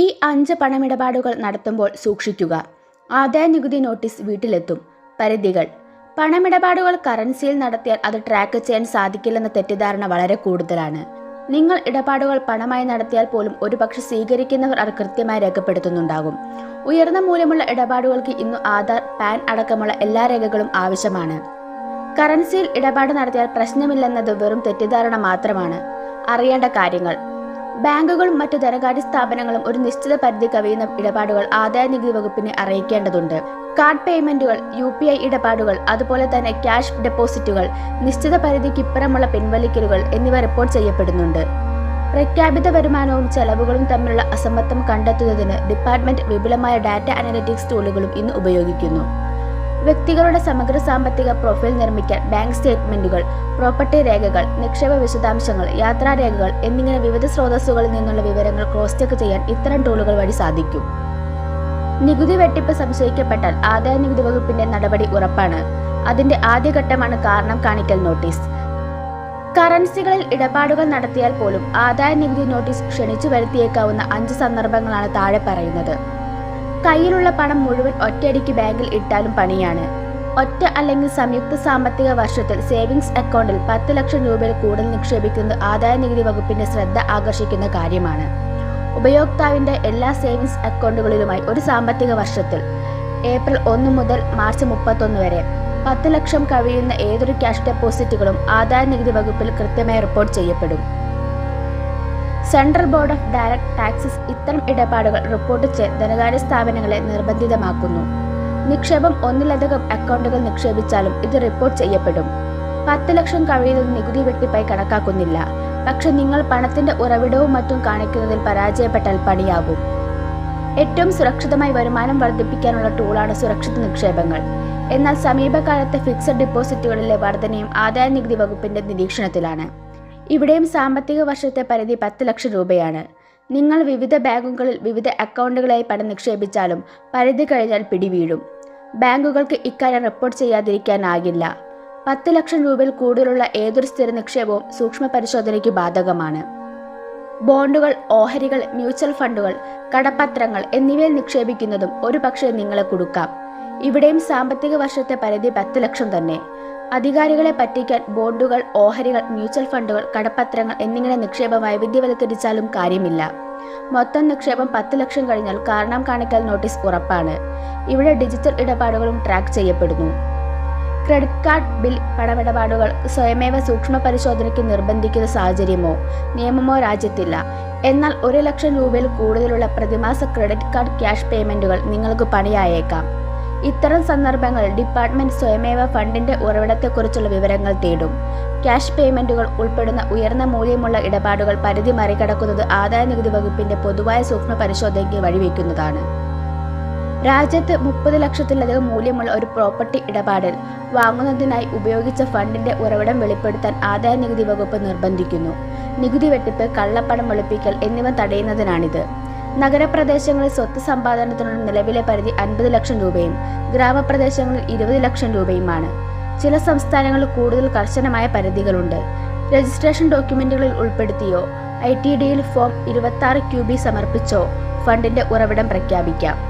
ഈ അഞ്ച് പണമിടപാടുകൾ നടത്തുമ്പോൾ സൂക്ഷിക്കുക. ആദായ നികുതി നോട്ടീസ് വീട്ടിലെത്തും. പരിധികൾ. പണമിടപാടുകൾ കറൻസിയിൽ നടത്തിയാൽ അത് ട്രാക്ക് ചെയ്യാൻ സാധിക്കില്ലെന്ന തെറ്റിദ്ധാരണ വളരെ കൂടുതലാണ്. നിങ്ങൾ ഇടപാടുകൾ പണമായി നടത്തിയാൽ പോലും ഒരുപക്ഷെ സ്വീകരിക്കുന്നവർ അത് കൃത്യമായി രേഖപ്പെടുത്തുന്നുണ്ടാകും. ഉയർന്ന മൂല്യമുള്ള ഇടപാടുകൾക്ക് ഇന്ന് ആധാർ പാൻ അടക്കമുള്ള എല്ലാ രേഖകളും ആവശ്യമാണ്. കറൻസിയിൽ ഇടപാട് നടത്തിയാൽ പ്രശ്നമില്ലെന്നത് വെറും തെറ്റിദ്ധാരണ മാത്രമാണ്. അറിയേണ്ട കാര്യങ്ങൾ. ബാങ്കുകളും മറ്റു ധനകാര്യ സ്ഥാപനങ്ങളും ഒരു നിശ്ചിത പരിധി കവിയുന്ന ഇടപാടുകൾ ആദായ നികുതി വകുപ്പിനെ അറിയിക്കേണ്ടതുണ്ട്. കാർഡ് പേയ്മെന്റുകൾ യു പി ഐ ഇടപാടുകൾ അതുപോലെ തന്നെ ക്യാഷ് ഡെപ്പോസിറ്റുകൾ നിശ്ചിത പരിധിക്ക് ഇപ്പുറമുള്ള പിൻവലിക്കലുകൾ എന്നിവ റിപ്പോർട്ട് ചെയ്യപ്പെടുന്നുണ്ട്. പ്രഖ്യാപിത വരുമാനവും ചെലവുകളും തമ്മിലുള്ള അസമത്വം കണ്ടെത്തുന്നതിന് ഡിപ്പാർട്ട്മെന്റ് വിപുലമായ ഡാറ്റ അനലിറ്റിക്സ് ടൂളുകളും ഇന്ന് ഉപയോഗിക്കുന്നു. വ്യക്തികളുടെ സമഗ്ര സാമ്പത്തിക പ്രൊഫൈൽ നിർമ്മിക്കാൻ ബാങ്ക് സ്റ്റേറ്റ്മെന്റുകൾ പ്രോപ്പർട്ടി രേഖകൾ നിക്ഷേപ വിശദാംശങ്ങൾ യാത്രാരേഖകൾ എന്നിങ്ങനെ വിവിധ സ്രോതസ്സുകളിൽ നിന്നുള്ള വിവരങ്ങൾ ക്രോസ് ചെക്ക് ചെയ്യാൻ ഇത്തരം ടൂളുകൾ വഴി സാധിക്കും. നികുതി വെട്ടിപ്പ് സംശയിക്കപ്പെട്ടാൽ ആദായ നികുതി വകുപ്പിന്റെ നടപടി ഉറപ്പാണ്. അതിന്റെ ആദ്യഘട്ടമാണ് കാരണം കാണിക്കൽ നോട്ടീസ് കറൻസികളിൽ ഇടപാടുകൾ നടത്തിയാൽ പോലും ആദായ നികുതി നോട്ടീസ് ക്ഷണിച്ചു വരുത്തിയേക്കാവുന്ന അഞ്ച് സന്ദർഭങ്ങളാണ് താഴെ പറയുന്നത്. കയ്യിലുള്ള പണം മുഴുവൻ ഒറ്റയടിക്ക് ബാങ്കിൽ ഇട്ടാലും പണിയാണ്. ഒറ്റ അല്ലെങ്കിൽ സംയുക്ത സാമ്പത്തിക വർഷത്തിൽ സേവിങ്സ് അക്കൗണ്ടിൽ പത്ത് ലക്ഷം രൂപയിൽ കൂടുതൽ നിക്ഷേപിക്കുന്നത് ആദായ നികുതി വകുപ്പിന്റെ ശ്രദ്ധ ആകർഷിക്കുന്ന കാര്യമാണ്. ഉപയോക്താവിന്റെ എല്ലാ സേവിങ്സ് അക്കൗണ്ടുകളിലുമായി ഒരു സാമ്പത്തിക വർഷത്തിൽ ഏപ്രിൽ ഒന്ന് മുതൽ മാർച്ച് മുപ്പത്തൊന്ന് വരെ പത്ത് ലക്ഷം കവിയുന്ന ഏതൊരു ക്യാഷ് ഡെപ്പോസിറ്റുകളും ആദായ നികുതി വകുപ്പിൽ കൃത്യമായി റിപ്പോർട്ട് ചെയ്യപ്പെടും. Central board of direct taxes ഇത്തരം ഇടപാടുകൾ റിപ്പോർട്ട് ചെയ്ത് ധനകാര്യ സ്ഥാപനങ്ങളെ നിർബന്ധിതമാക്കുന്നു. നിക്ഷേപം ഒന്നിലധികം അക്കൗണ്ടുകൾ നിക്ഷേപിച്ചാലും ഇത് റിപ്പോർട്ട് ചെയ്യപ്പെടും. പത്ത് ലക്ഷം കഴിയുന്നത് നികുതി വെട്ടിപ്പായി കണക്കാക്കുന്നില്ല. പക്ഷെ നിങ്ങൾ പണത്തിന്റെ ഉറവിടവും മറ്റും കാണിക്കുന്നതിൽ പരാജയപ്പെട്ടാൽ പണിയാകും. ഏറ്റവും സുരക്ഷിതമായി വരുമാനം വർദ്ധിപ്പിക്കാനുള്ള ടൂളാണ് സുരക്ഷിത നിക്ഷേപങ്ങൾ. എന്നാൽ സമീപകാലത്തെ ഫിക്സഡ് ഡിപ്പോസിറ്റുകളിലെ വർധനയും ആദായ നികുതി വകുപ്പിന്റെ നിരീക്ഷണത്തിലാണ്. ഇവിടെയും സാമ്പത്തിക വർഷത്തെ പരിധി പത്ത് ലക്ഷം രൂപയാണ്. നിങ്ങൾ വിവിധ ബാങ്കുകളിൽ വിവിധ അക്കൗണ്ടുകളായി പണം നിക്ഷേപിച്ചാലും പരിധി കഴിഞ്ഞാൽ പിടിവീഴും. ബാങ്കുകൾക്ക് ഇക്കാര്യം റിപ്പോർട്ട് ചെയ്യാതിരിക്കാനാകില്ല. പത്ത് ലക്ഷം രൂപയിൽ കൂടുതലുള്ള ഏതൊരു സ്ഥിര നിക്ഷേപവും സൂക്ഷ്മ പരിശോധനയ്ക്ക് ബാധകമാണ്. ബോണ്ടുകൾ ഓഹരികൾ മ്യൂച്വൽ ഫണ്ടുകൾ കടപ്പത്രങ്ങൾ എന്നിവയിൽ നിക്ഷേപിക്കുന്നതും ഒരു പക്ഷേ നിങ്ങളെ കൊടുക്കാം. ഇവിടെയും സാമ്പത്തിക വർഷത്തെ പരിധി പത്ത് ലക്ഷം തന്നെ. അധികാരികളെ പറ്റിക്കാൻ ബോണ്ടുകൾ ഓഹരികൾ മ്യൂച്വൽ ഫണ്ടുകൾ കടപ്പത്രങ്ങൾ എന്നിങ്ങനെ നിക്ഷേപം വൈവിധ്യവൽക്കരിച്ചാലും കാര്യമില്ല. മൊത്തം നിക്ഷേപം പത്ത് ലക്ഷം കഴിഞ്ഞാൽ കാരണം കാണിക്കൽ നോട്ടീസ് ഉറപ്പാണ്. ഇവിടെ ഡിജിറ്റൽ ഇടപാടുകളും ട്രാക്ക് ചെയ്യപ്പെടുന്നു. ക്രെഡിറ്റ് കാർഡ് ബിൽ പണമിടപാടുകൾ സ്വയമേവ സൂക്ഷ്മ പരിശോധനയ്ക്ക് നിർബന്ധിക്കുന്ന സാഹചര്യമോ നിയമമോ രാജ്യത്തില്ല. എന്നാൽ ഒരു ലക്ഷം രൂപയിൽ കൂടുതലുള്ള പ്രതിമാസ ക്രെഡിറ്റ് കാർഡ് ക്യാഷ് പേയ്മെന്റുകൾ നിങ്ങൾക്ക് പണിയായേക്കാം. ഇത്തരം സന്ദർഭങ്ങൾ ഡിപ്പാർട്ട്മെന്റ് സ്വയമേവ ഫണ്ടിന്റെ ഉറവിടത്തെക്കുറിച്ചുള്ള വിവരങ്ങൾ തേടും. ക്യാഷ് പേയ്മെന്റുകൾ ഉൾപ്പെടുന്ന ഉയർന്ന മൂല്യമുള്ള ഇടപാടുകൾ പരിധി മറികടക്കുന്നത് ആദായ നികുതി വകുപ്പിന്റെ പൊതുവായ സൂക്ഷ്മ പരിശോധനയ്ക്ക് വഴിവെക്കുന്നതാണ്. രാജ്യത്ത് മുപ്പത് ലക്ഷത്തിലധികം മൂല്യമുള്ള ഒരു പ്രോപ്പർട്ടി ഇടപാടിൽ വാങ്ങുന്നതിനായി ഉപയോഗിച്ച ഫണ്ടിന്റെ ഉറവിടം വെളിപ്പെടുത്താൻ ആദായ നികുതി വകുപ്പ് നിർബന്ധിക്കുന്നു. നികുതി വെട്ടിപ്പ് കള്ളപ്പണം വെളുപ്പിക്കൽ എന്നിവ തടയുന്നതിനാണിത്. നഗരപ്രദേശങ്ങളിൽ സ്വത്ത് സമ്പാദനത്തിനുള്ള നിലവിലെ പരിധി അൻപത് ലക്ഷം രൂപയും ഗ്രാമപ്രദേശങ്ങളിൽ ഇരുപത് ലക്ഷം രൂപയുമാണ്. ചില സംസ്ഥാനങ്ങളിൽ കൂടുതൽ കർശനമായ പരിധികളുണ്ട്. രജിസ്ട്രേഷൻ ഡോക്യുമെന്റുകളിൽ ഉൾപ്പെടുത്തിയോ ഐ ടി ഡിയിൽ ഫോം ഇരുപത്തി ആറ് ക്യു ബി സമർപ്പിച്ചോ ഫണ്ടിന്റെ ഉറവിടം പ്രഖ്യാപിക്കാം.